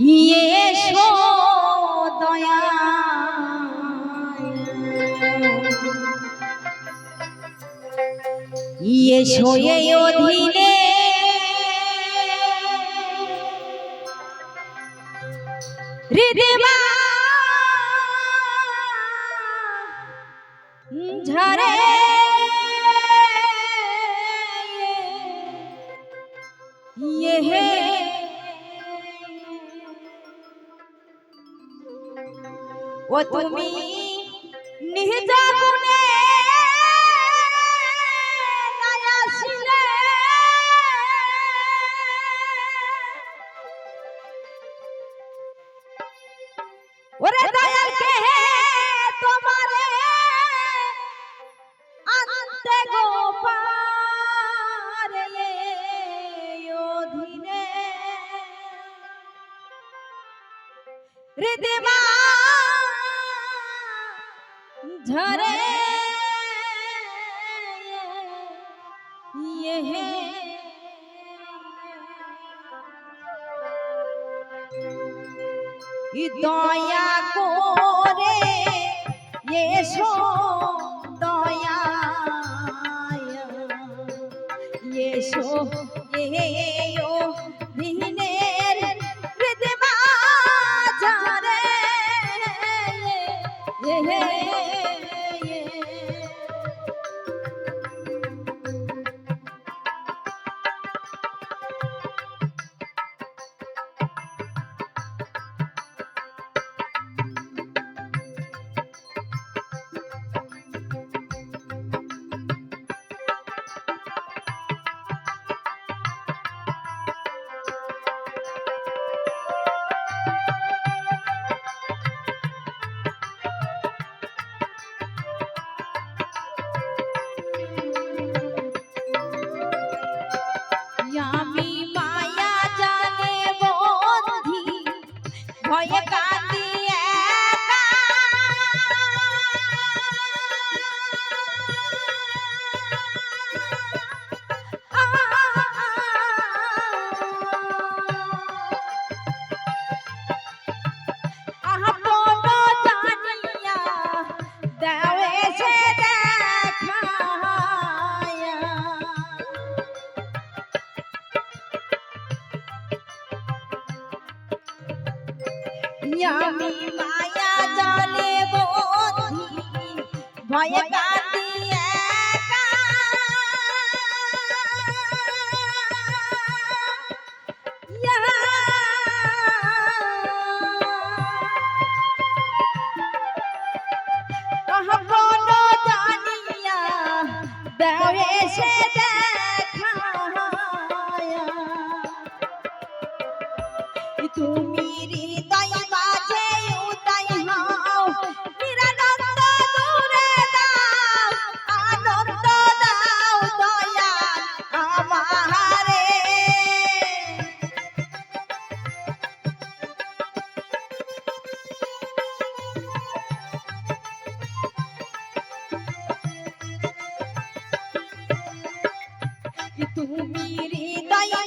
এসো দয়া এসো এই অধীনে হৃদমা ও তুমি নিজ গুণে ওরে দয়াল কে তোমারে আনতে গোপারে অধীনে। হৃদমা ই দয়া করে এসো দয়া এসো এও আমি মায়া জালে বন্ধি ভয়ে কাঁদি একা। আহা কোনো জানিয়া দাও এসে দয়া।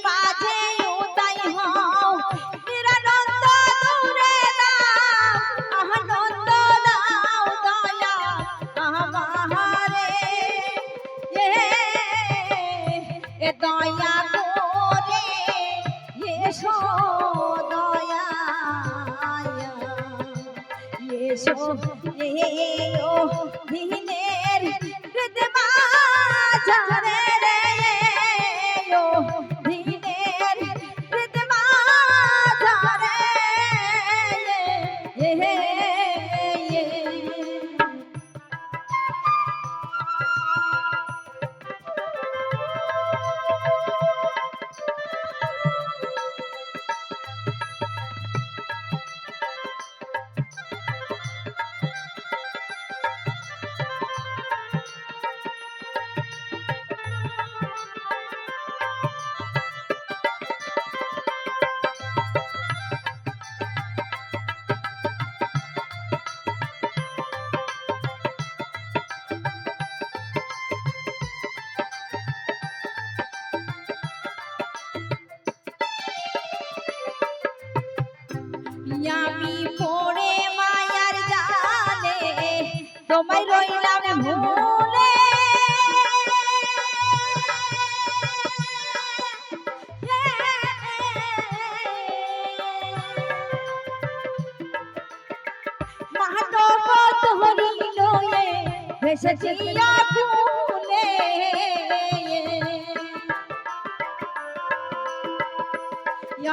এ এ করে এসো দয়া এসো এও দিনের আমি পড়ে মায়ার জালে তোমায় রইলাম ভুলে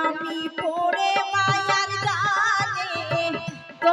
আমি পড়ে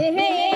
Errei,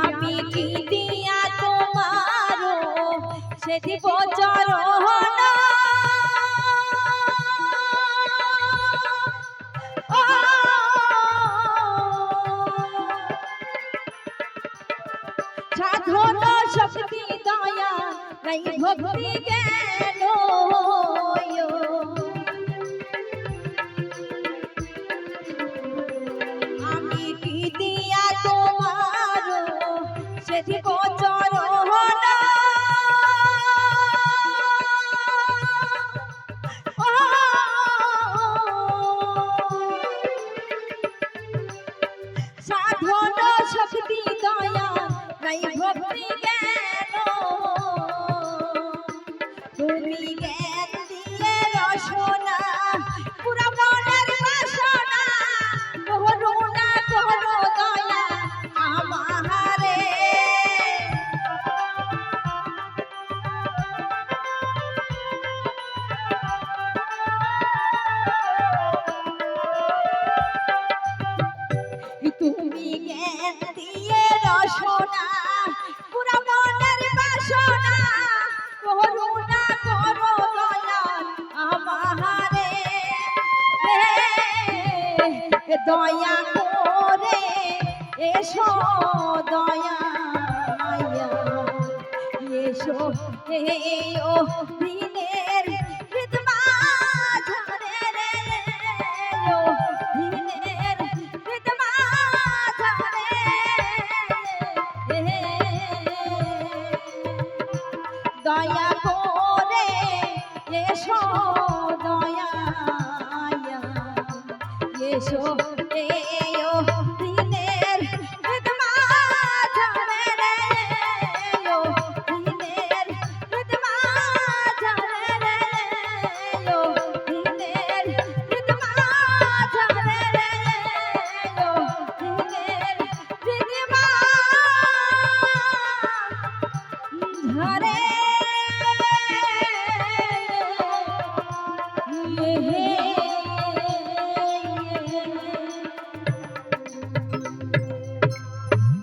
আমি কি দিয়া তোমার সে দিব চরণ দয়া নাই ভক্তি জ্ঞান এসো দয়া এসো ও দিনের হিতমা ঝরে রে ও দিনের হিতমা ঝরে দয়া করে এসো দয়া এসো